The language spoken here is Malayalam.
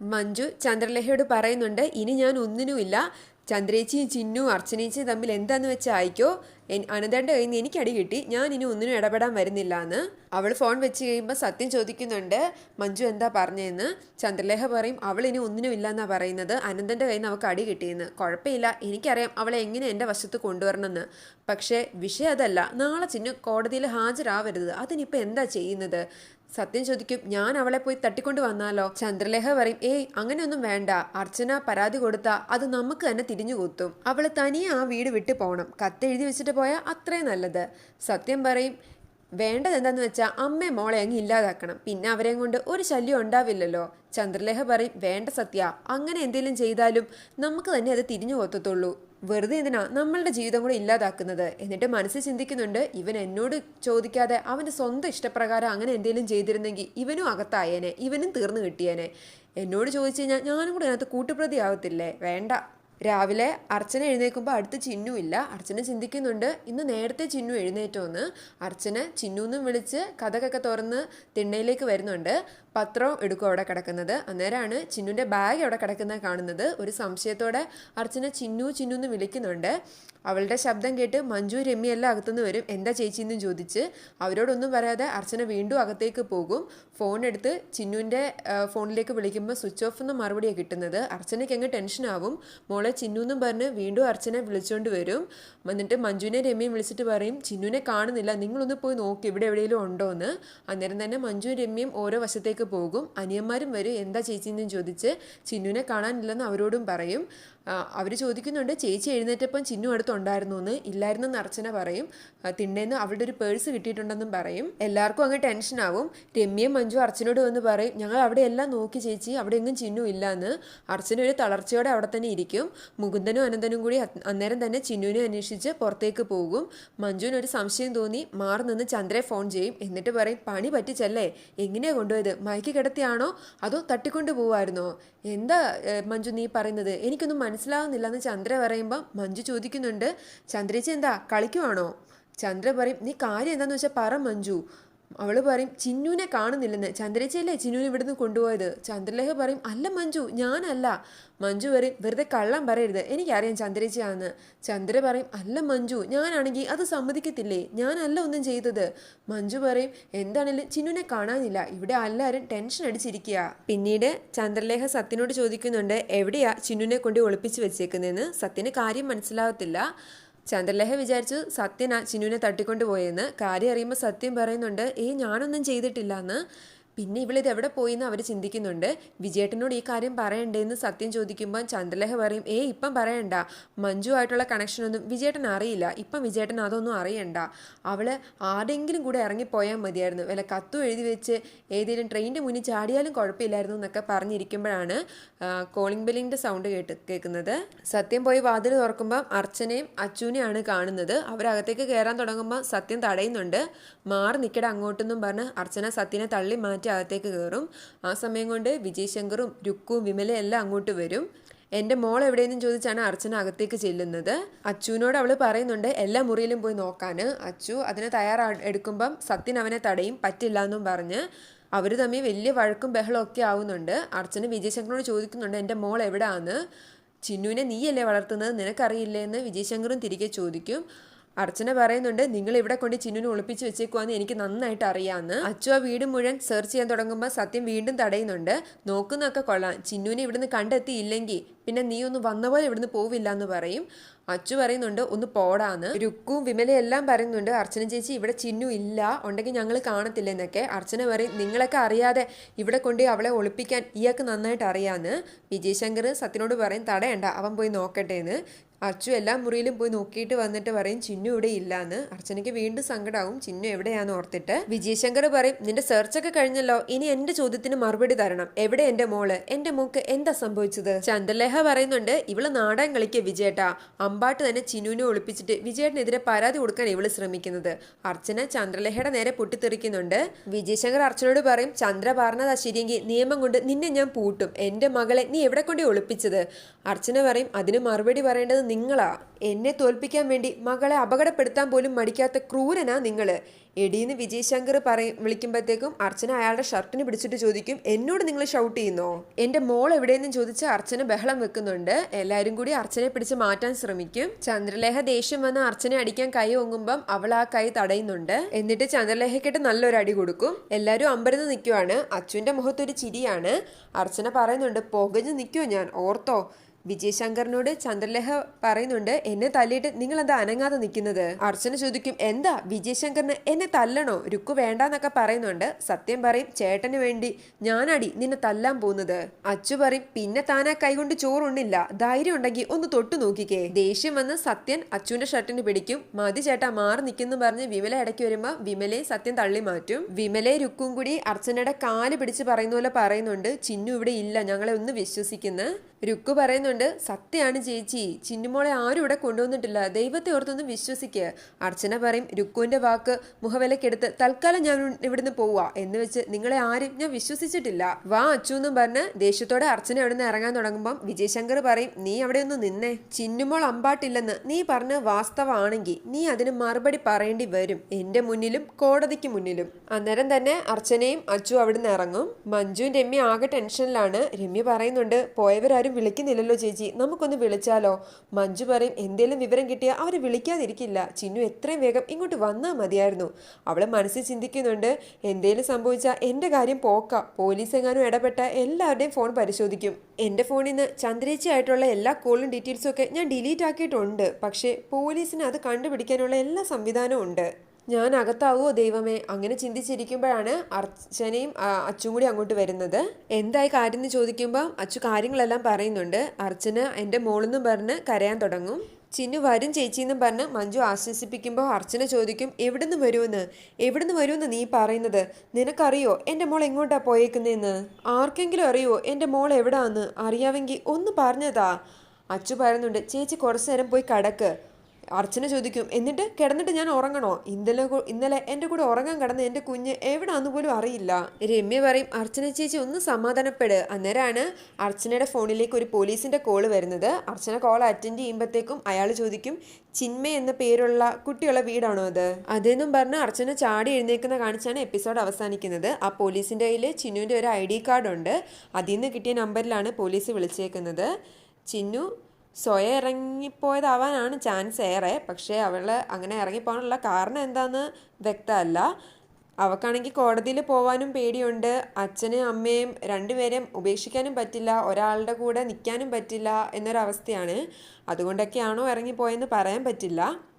മഞ്ജു ചന്ദ്രലേഖയോട് പറയുന്നുണ്ട് ഇനി ഞാൻ ഒന്നിനുമില്ല. ചന്ദ്രേച്ചിയും ചിന്നു അർച്ചനേച്ചിയും തമ്മിൽ എന്താന്ന് വെച്ചാൽ അയക്കോ അനന്തന്റെ നിന്ന് എനിക്ക് അടി കിട്ടി. ഞാൻ ഇനി ഒന്നിനും ഇടപെടാൻ വരുന്നില്ല എന്ന് അവൾ ഫോൺ വെച്ച് കഴിയുമ്പോൾ സത്യം ചോദിക്കുന്നുണ്ട് മഞ്ജു എന്താ പറഞ്ഞതെന്ന് ചന്ദ്രലേഖ പറയും അവൾ ഇനി ഒന്നിനും ഇല്ല എന്നാ പറയുന്നത്. അനന്തന്റെ കയ്യിൽ നിന്ന് അവൾക്ക് അടി കിട്ടിയെന്ന്. കുഴപ്പമില്ല. എനിക്കറിയാം അവളെ എങ്ങനെ എന്റെ വശത്ത് കൊണ്ടുവരണമെന്ന്. പക്ഷേ വിഷയം അതല്ല. നാളെ ചിന്നു കോടതിയിൽ ഹാജരാവരുത്. അതിനിപ്പോൾ എന്താ ചെയ്യുന്നത്? സത്യം ചോദിക്കും ഞാൻ അവളെ പോയി തട്ടിക്കൊണ്ട് വന്നാലോ? ചന്ദ്രലേഖ പറയും ഏയ് അങ്ങനെയൊന്നും വേണ്ട. അർച്ചന പരാതി കൊടുത്താ അത് നമുക്ക് തന്നെ തിരിഞ്ഞു കൊത്തും. അവൾ തനിയെ ആ വീട് വിട്ടു പോകണം കത്തെഴുതി വെച്ചിട്ട് പോയാൽ അത്രയും നല്ലത്. സത്യം പറയും വേണ്ടത് എന്താന്ന് വെച്ചാൽ അമ്മ മോളെ അങ്ങ് ഇല്ലാതാക്കണം. പിന്നെ അവരെയും കൊണ്ട് ഒരു ശല്യം ഉണ്ടാവില്ലല്ലോ. ചന്ദ്രലേഖ പറയും വേണ്ട സത്യ. അങ്ങനെ എന്തെങ്കിലും ചെയ്താലും നമുക്ക് തന്നെ അത് തിരിഞ്ഞു കൊത്തത്തുള്ളൂ. വെറുതെ എന്തിനാ നമ്മളുടെ ജീവിതം കൂടെ ഇല്ലാതാക്കുന്നത്? എന്നിട്ട് മനസ്സിൽ ചിന്തിക്കുന്നുണ്ട് ഇവൻ എന്നോട് ചോദിക്കാതെ അവന്റെ സ്വന്തം ഇഷ്ടപ്രകാരം അങ്ങനെ എന്തെങ്കിലും ചെയ്തിരുന്നെങ്കിൽ ഇവനും അകത്തായേനെ ഇവനും തീർന്നു കിട്ടിയേനെ. എന്നോട് ചോദിച്ചു കഴിഞ്ഞാൽ ഞാനും കൂടെ അതിനകത്ത് കൂട്ടുപ്രതി ആവത്തില്ലേ? വേണ്ട. രാവിലെ അർച്ചന എഴുന്നേൽക്കുമ്പോൾ അടുത്ത് ചിന്നു ഇല്ല. അർച്ചന ചിന്തിക്കുന്നുണ്ട് ഇന്ന് നേരത്തെ ചിന്നു എഴുന്നേറ്റോന്ന്. അർച്ചന ചിന്നു എന്നും വിളിച്ച് കഥകൊക്കെ തുറന്ന് തിണ്ണയിലേക്ക് വരുന്നുണ്ട്. പത്രം എടുക്കും അവിടെ കിടക്കുന്നത്. അന്നേരമാണ് ചിന്നുവിന്റെ ബാഗ് അവിടെ കിടക്കുന്നത് കാണുന്നത്. ഒരു സംശയത്തോടെ അർച്ചന ചിന്നു ചിന്നു എന്ന് വിളിക്കുന്നുണ്ട്. അവളുടെ ശബ്ദം കേട്ട് മഞ്ജു രമ്യ എല്ലാം അകത്തുനിന്ന് വരും. എന്താ ചേച്ചി എന്നും ചോദിച്ച് അവരോടൊന്നും പറയാതെ അർച്ചന വീണ്ടും അകത്തേക്ക് പോകും. ഫോൺ എടുത്ത് ചിന്നുവിന്റെ ഫോണിലേക്ക് വിളിക്കുമ്പോൾ സ്വിച്ച് ഓഫ് എന്ന മറുപടിയാണ് കിട്ടുന്നത്. അർച്ചനയ്ക്ക് അങ്ങ് ടെൻഷനാവും മോളെ ചിന്നു എന്നും പറഞ്ഞ് വീണ്ടും അർച്ചന വിളിച്ചുകൊണ്ട് വരും. എന്നിട്ട് മഞ്ജുവിനെ രമ്യയും വിളിച്ചിട്ട് പറയും ചിന്നുവിനെ കാണുന്നില്ല. നിങ്ങളൊന്ന് പോയി നോക്കി. ഇവിടെ എവിടെയെങ്കിലും ഉണ്ടോ എന്ന് അന്നേരം തന്നെ മഞ്ജു രമ്യയും ഓരോ വശത്തേക്ക് പോകും. അനിയന്മാരും വരും. എന്താ ചേച്ചി എന്നും ചോദിച്ച് ചിന്നുവിനെ കാണാനില്ലെന്ന് അവരോടും പറയും. അവർ ചോദിക്കുന്നുണ്ട് ചേച്ചി എഴുന്നേറ്റപ്പം ചിന്നു അടുത്തുണ്ടായിരുന്നു എന്ന് ഇല്ലായിരുന്നെന്ന് അർച്ചന പറയും. തിണ്ണേന്ന് അവളുടെ ഒരു പേഴ്സ് കിട്ടിയിട്ടുണ്ടെന്നും പറയും. എല്ലാവർക്കും അങ്ങ് ടെൻഷനാവും. രമ്യയും മഞ്ജു അർച്ചനോട് വന്ന് പറയും ഞങ്ങൾ അവിടെ എല്ലാം നോക്കി ചേച്ചി. അവിടെ എങ്ങും ചിന്നു ഇല്ല എന്ന് അർച്ചന ഒരു തളർച്ചയോടെ അവിടെ തന്നെ ഇരിക്കും. മുകുന്ദനും അനന്തനും കൂടി അന്നേരം തന്നെ ചിന്നുവിനെ അന്വേഷിച്ച് പുറത്തേക്ക് പോകും. മഞ്ജുവിന് ഒരു സംശയം തോന്നി. മാറി നിന്ന് ചന്ദ്രയെ ഫോൺ ചെയ്യും. എന്നിട്ട് പറയും പണി പറ്റിച്ചല്ലേ? എങ്ങനെയാ കൊണ്ടുപോയത്? മയക്കി കിടത്തിയാണോ? അതോ തട്ടിക്കൊണ്ട് പോവായിരുന്നോ? എന്താ മഞ്ജു നീ പറയുന്നത്? എനിക്കൊന്നും മനസ്സിലാവുന്നില്ല എന്ന് ചന്ദ്ര പറയുമ്പോൾ മഞ്ജു ചോദിക്കുന്നുണ്ട്. ചന്ദ്രേച്ചി എന്താ കളിക്കുവാണോ? ചന്ദ്ര പറയും നീ കാര്യം എന്താന്ന് വെച്ചാൽ പറ മഞ്ജു. അവൾ പറയും ചിന്നുവിനെ കാണുന്നില്ലെന്ന്. ചന്ദ്രച്ചയല്ലേ ചിന്നുവിനെ ഇവിടുന്ന് കൊണ്ടുപോയത്? ചന്ദ്രലേഖ പറയും അല്ല മഞ്ജു ഞാനല്ല. മഞ്ജു പറയും വെറുതെ കള്ളം പറയരുത് എനിക്കറിയാം ചന്ദ്രേച്ചിയാണെന്ന് ചന്ദ്ര പറയും അല്ല മഞ്ജു ഞാനാണെങ്കിൽ അത് സമ്മതിക്കത്തില്ലേ? ഞാനല്ല ഒന്നും ചെയ്തത്. മഞ്ജു പറയും എന്താണേലും ചിന്നുവിനെ കാണാനില്ല ഇവിടെ എല്ലാവരും ടെൻഷൻ അടിച്ചിരിക്കുക പിന്നീട് ചന്ദ്രലേഖ സത്യനോട് ചോദിക്കുന്നുണ്ട് എവിടെയാ ചിന്നുവിനെ കൊണ്ട് ഒളിപ്പിച്ച് വെച്ചേക്കുന്നതെന്ന്? സത്യന് കാര്യം മനസ്സിലാവത്തില്ല. ചന്ദ്രലേഖ വിചാരിച്ചു സത്യനാ ചിനുവിനെ തട്ടിക്കൊണ്ടുപോയെന്ന്. കാര്യം അറിയുമ്പോൾ സത്യം പറയുന്നുണ്ട് ഏ ഞാനൊന്നും ചെയ്തിട്ടില്ല എന്ന് പിന്നെ ഇവളിത് എവിടെ പോയി എന്ന് അവർ ചിന്തിക്കുന്നുണ്ട്. വിജയേട്ടനോട് ഈ കാര്യം പറയണ്ടേന്ന് സത്യം ചോദിക്കുമ്പോൾ ചന്ദ്രലേഖ പറയും ഏ ഇപ്പം പറയണ്ട. മഞ്ജു ആയിട്ടുള്ള കണക്ഷനൊന്നും വിജയേട്ടൻ അറിയില്ല. ഇപ്പം വിജയേട്ടൻ അതൊന്നും അറിയണ്ട. അവൾ ആരെങ്കിലും കൂടെ ഇറങ്ങിപ്പോയാൽ മതിയായിരുന്നു. വല്ല കത്തു എഴുതി വെച്ച് ഏതെങ്കിലും ട്രെയിനിന്റെ മുന്നിൽ ചാടിയാലും കുഴപ്പമില്ലായിരുന്നു എന്നൊക്കെ പറഞ്ഞിരിക്കുമ്പോഴാണ് കോളിംഗ് ബെല്ലിന്റെ സൗണ്ട് കേട്ട് കേൾക്കുന്നത്. സത്യം പോയി വാതിൽ തുറക്കുമ്പോൾ അർച്ചനയും അച്ചുവിനെയാണ് കാണുന്നത്. അവരകത്തേക്ക് കയറാൻ തുടങ്ങുമ്പോൾ സത്യം തടയുന്നുണ്ട്. മാറി നിൽക്കട അങ്ങോട്ടെന്നും പറഞ്ഞ് അർച്ചന സത്യനെ തള്ളി മാറ്റി അകത്തേക്ക് കയറും. ആ സമയം കൊണ്ട് വിജയ് ശങ്കറും രുക്കും വിമലയും എല്ലാം അങ്ങോട്ട് വരും. എന്റെ മോൾ എവിടെയെന്നും ചോദിച്ചാണ് അർച്ചന അകത്തേക്ക് ചെല്ലുന്നത്. അച്ചുവിനോട് അവൾ പറയുന്നുണ്ട് എല്ലാ മുറിയിലും പോയി നോക്കാൻ അച്ചു അതിന് തയ്യാറാ എടുക്കുമ്പം സത്യൻ അവനെ തടയും പറ്റില്ല എന്നും പറഞ്ഞ് അവർ തമ്മിൽ വലിയ വഴക്കും ബഹളവും ഒക്കെ ആവുന്നുണ്ട്. അർച്ചന വിജയശങ്കറിനോട് ചോദിക്കുന്നുണ്ട് എന്റെ മോൾ എവിടെയാണ് ചിന്നുവിനെ നീയല്ലേ വളർത്തുന്നത്? നിനക്കറിയില്ലേ എന്ന് വിജയശങ്കറും തിരികെ ചോദിക്കും. അർച്ചന പറയുന്നുണ്ട് നിങ്ങൾ ഇവിടെ കൊണ്ട് ചിന്നുനെ ഒളിപ്പിച്ച് വെച്ചേക്കുവാന്ന് എനിക്ക് നന്നായിട്ട് അറിയാമെന്ന് അച്ചു ആ വീട് മുഴുവൻ സെർച്ച് ചെയ്യാൻ തുടങ്ങുമ്പോൾ സത്യം വീണ്ടും തടയുന്നുണ്ട് നോക്കുന്നൊക്കെ കൊള്ളാം ചിന്നുവിനെ ഇവിടുന്ന് കണ്ടെത്തിയില്ലെങ്കിൽ പിന്നെ നീ ഒന്ന് വന്ന പോലെ ഇവിടുന്ന് പോവില്ല എന്ന് പറയും. അച്ചു പറയുന്നുണ്ട് ഒന്ന് പോടാന്ന്. രുക്കും വിമലയും എല്ലാം പറയുന്നുണ്ട് അർച്ചന ചേച്ചി ഇവിടെ ചിന്നു ഇല്ല ഉണ്ടെങ്കിൽ ഞങ്ങൾ കാണത്തില്ല എന്നൊക്കെ അർച്ചന പറയും നിങ്ങളൊക്കെ അറിയാതെ ഇവിടെ കൊണ്ട് അവളെ ഒളിപ്പിക്കാൻ ഇയാൾക്ക് നന്നായിട്ട് അറിയാന്ന്. വിജയശങ്കർ സത്യനോട് പറയും തടയണ്ട അവൻ പോയി നോക്കട്ടെ എന്ന് അച്ചു എല്ലാ മുറിയിലും പോയി നോക്കിയിട്ട് വന്നിട്ട് പറയും ചിന്നു ഇവിടെ ഇല്ലാന്ന്. അർച്ചനയ്ക്ക് വീണ്ടും സങ്കടാവും ചിന്നു എവിടെയാന്ന് ഓർത്തിട്ട്? വിജയശങ്കർ പറയും നിന്റെ സെർച്ച് ഒക്കെ കഴിഞ്ഞല്ലോ ഇനി എന്റെ ചോദ്യത്തിന് മറുപടി തരണം. എവിടെ എന്റെ മോൾ? എന്റെ മോക്ക് എന്താ സംഭവിച്ചത്? ചന്ദ്രലേഖ പറയുന്നുണ്ട് ഇവൾ നാടകം കളിക്കുക വിജയേട്ടാ. അമ്പാട്ട് തന്നെ ചിന്നുവിനെ ഒളിപ്പിച്ചിട്ട് വിജയേട്ടനെതിരെ പരാതി കൊടുക്കാൻ ഇവൾ ശ്രമിക്കുന്നത്. അർച്ചന ചന്ദ്രലേഖയുടെ നേരെ പൊട്ടിത്തെറിക്കുന്നുണ്ട്. വിജയശങ്കർ അർച്ചനോട് പറയും ചന്ദ്ര പറഞ്ഞതാ ശരിയെങ്കിൽ നിയമം കൊണ്ട് നിന്നെ ഞാൻ പൂട്ടും. എന്റെ മകളെ നീ എവിടെ കൊണ്ടേ ഒളിപ്പിച്ചത്? അർച്ചന പറയും അതിന് മറുപടി പറയേണ്ടത് നിങ്ങളാ. എന്നെ തോൽപ്പിക്കാൻ വേണ്ടി മകളെ അപകടപ്പെടുത്താൻ പോലും മടിക്കാത്ത ക്രൂരനാ നിങ്ങൾ. എടീന്ന് വിജയ് ശങ്കർ പറയും വിളിക്കുമ്പോഴത്തേക്കും അർച്ചന അയാളുടെ ഷർട്ടിന് പിടിച്ചിട്ട് ചോദിക്കും എന്നോട് നിങ്ങൾ ഷൗട്ട് ചെയ്യുന്നോ? എന്റെ മോൾ എവിടെയെന്നും ചോദിച്ച് അർച്ചന ബഹളം വെക്കുന്നുണ്ട്. എല്ലാവരും കൂടി അർച്ചനയെ പിടിച്ച് മാറ്റാൻ ശ്രമിക്കും. ചന്ദ്രലേഖ ദേഷ്യം വന്ന് അർച്ചനെ അടിക്കാൻ കൈ ഒങ്ങുമ്പം അവൾ ആ കൈ തടയുന്നുണ്ട്. എന്നിട്ട് ചന്ദ്രലേഖയ്ക്കിട്ട് നല്ലൊരു അടി കൊടുക്കും. എല്ലാവരും അമ്പരന്ന് നിൽക്കുവാണ് അച്ഛന്റെ മുഖത്തൊരു ചിരിയാണ്. അർച്ചന പറയുന്നുണ്ട് പുകഞ്ഞു നിൽക്കുമോ ഞാൻ? ഓർത്തോ? വിജയശങ്കറിനോട് ചന്ദ്രലേഖ പറയുന്നുണ്ട് എന്നെ തല്ലിയിട്ട് നിങ്ങൾ എന്താ അനങ്ങാതെ നിൽക്കുന്നത്? അർച്ചന ചോദിക്കും എന്താ? വിജയശങ്കറിന് എന്നെ തല്ലണോ? രുക്കു വേണ്ടാന്നൊക്കെ പറയുന്നുണ്ട്. സത്യം പറയും ചേട്ടന് വേണ്ടി ഞാനടി നിന്നെ തല്ലാൻ പോകുന്നത് അച്ചു പറയും പിന്നെ താനാ കൈകൊണ്ട് ചോറുണ്ണില്ല. ധൈര്യം ഉണ്ടെങ്കിൽ ഒന്ന് തൊട്ടു നോക്കിക്കേ. ദേഷ്യം വന്ന് സത്യൻ അച്ചുവിന്റെ ഷർട്ടിന് പിടിക്കും. മതി ചേട്ടാ മാറി നിൽക്കുന്നു പറഞ്ഞ് വിമല ഇടയ്ക്ക് വരുമ്പോ വിമലയെ സത്യം തള്ളി മാറ്റും. വിമലയെ രുക്കും കൂടി അർച്ചനയുടെ കാൽ പിടിച്ച് പറയുന്ന പോലെ പറയുന്നുണ്ട് ചിന്നു ഇവിടെ ഇല്ല ഞങ്ങളെ ഒന്ന് വിശ്വസിക്കുന്ന. രുക്കു പറയുന്നുണ്ട് സത്യമാണ് ചേച്ചി. ചിന്നുമോളെ ആരും ഇവിടെ കൊണ്ടുവന്നിട്ടില്ല. ദൈവത്തെ ഓർത്തൊന്നും വിശ്വസിക്കുക അർച്ചന പറയും രുക്കുവിന്റെ വാക്ക് മുഖവിലക്കെടുത്ത് തൽക്കാലം ഞാൻ ഇവിടുന്ന് പോവാ എന്ന് വെച്ച് നിങ്ങളെ ആരും ഞാൻ വിശ്വസിച്ചിട്ടില്ല. വാ അച്ചു എന്നും പറഞ്ഞ് ദേഷ്യത്തോടെ അർച്ചന അവിടുന്ന് ഇറങ്ങാൻ തുടങ്ങുമ്പം വിജയശങ്കർ പറയും നീ അവിടെ ഒന്ന് നിന്നേ. ചിന്നുമോൾ അമ്പാട്ടില്ലെന്ന് നീ പറഞ്ഞ വാസ്തവമാണെങ്കിൽ നീ അതിന് മറുപടി പറയേണ്ടി വരും. എന്റെ മുന്നിലും കോടതിക്ക് മുന്നിലും. അന്നേരം തന്നെ അർച്ചനയും അച്ചു അവിടുന്ന് ഇറങ്ങും. മഞ്ജുവും രമ്യ ആകെ ടെൻഷനിലാണ്. രമ്യ പറയുന്നുണ്ട് പോയവരാരും വിളിക്കുന്നില്ലല്ലോ ചേച്ചി. നമുക്കൊന്ന് വിളിച്ചാലോ? മഞ്ജു പറയും എന്തേലും വിവരം കിട്ടിയാൽ അവർ വിളിക്കാതിരിക്കില്ല. ചിന്നു എത്രയും വേഗം ഇങ്ങോട്ട് വന്നാൽ മതിയായിരുന്നു. അവളെ മനസ്സിൽ ചിന്തിക്കുന്നുണ്ട് എന്തേലും സംഭവിച്ചാൽ എന്റെ കാര്യം പോക്ക. പോലീസ് എങ്ങാനും ഇടപെട്ട എല്ലാവരുടെയും ഫോൺ പരിശോധിക്കും. എന്റെ ഫോണിൽ നിന്ന് ചന്ദ്രേച്ചി ആയിട്ടുള്ള എല്ലാ കോളും ഡീറ്റെയിൽസും ഒക്കെ ഞാൻ ഡിലീറ്റ് ആക്കിയിട്ടുണ്ട്. പക്ഷേ പോലീസിന് അത് കണ്ടുപിടിക്കാനുള്ള എല്ലാ സംവിധാനവും ഉണ്ട്. ഞാൻ അകത്താവോ ദൈവമേ? അങ്ങനെ ചിന്തിച്ചിരിക്കുമ്പോഴാണ് അർച്ചനയും അച്ചും കൂടി അങ്ങോട്ട് വരുന്നത്. എന്തായി കാര്യം എന്ന് ചോദിക്കുമ്പോൾ അച്ചു കാര്യങ്ങളെല്ലാം പറയുന്നുണ്ട്. അർച്ചന എന്റെ മോളെന്നും പറഞ്ഞ് കരയാൻ തുടങ്ങും. ചിന്നു വരും ചേച്ചി ചേച്ചിയെന്നും പറഞ്ഞ് മഞ്ജു ആശ്വസിപ്പിക്കുമ്പോൾ അർച്ചന ചോദിക്കും എവിടുന്ന് വരുമെന്ന്? എവിടുന്ന് വരുമെന്ന് നീ പറയുന്നത്? നിനക്കറിയോ? എന്റെ മോൾ എങ്ങോട്ടാ പോയേക്കുന്നതെന്ന് ആർക്കെങ്കിലും അറിയോ എന്റെ മോൾ എവിടാന്ന്? അറിയാമെങ്കിൽ ഒന്ന് പറഞ്ഞതാ. അച്ചു പറയുന്നുണ്ട് ചേച്ചി കുറച്ചു നേരം പോയി കടക്ക്. അർച്ചന ചോദിക്കും എന്നിട്ട് കിടന്നിട്ട് ഞാൻ ഉറങ്ങണോ? ഇന്നലെ ഇന്നലെ എന്റെ കൂടെ ഉറങ്ങാൻ കിടന്ന എന്റെ കുഞ്ഞ് എവിടാന്ന് പോലും അറിയില്ല. രമ്യ പറയും അർച്ചന ചേച്ചി ഒന്ന് സമാധാനപ്പെട്. അന്നേരമാണ് അർച്ചനയുടെ ഫോണിലേക്ക് ഒരു പോലീസിന്റെ കോൾ വരുന്നത്. അർച്ചന കോൾ അറ്റൻഡ് ചെയ്യുമ്പോഴത്തേക്കും അയാൾ ചോദിക്കും ചിന്മ എന്ന പേരുള്ള കുട്ടിയുള്ള വീടാണോ അത്? അതെന്നും പറഞ്ഞ് അർച്ചന ചാടി എഴുന്നേക്കുന്ന കാണിച്ചാണ് എപ്പിസോഡ് അവസാനിക്കുന്നത്. ആ പോലീസിന്റെ കയ്യിൽ ചിന്നുവിന്റെ ഒരു ഐ ഡി കാർഡുണ്ട്. അതിൽ നിന്ന് കിട്ടിയ നമ്പറിലാണ് പോലീസ് വിളിച്ചേക്കുന്നത്. ചിന്നു സ്വയം ഇറങ്ങിപ്പോയതാവാനാണ് ചാൻസ് ഏറെ. പക്ഷേ അവൾ അങ്ങനെ ഇറങ്ങിപ്പോകാനുള്ള കാരണം എന്താണെന്ന് വ്യക്തമല്ല. അവക്കാണെങ്കിൽ കോടതിയിൽ പോവാനും പേടിയുണ്ട്. അച്ഛനും അമ്മയും രണ്ടുപേരെയും ഉപേക്ഷിക്കാനും പറ്റില്ല. ഒരാളുടെ കൂടെ നിൽക്കാനും പറ്റില്ല എന്നൊരവസ്ഥയാണ്. അതുകൊണ്ടൊക്കെയാണോ ഇറങ്ങിപ്പോയെന്ന് പറയാൻ പറ്റില്ല.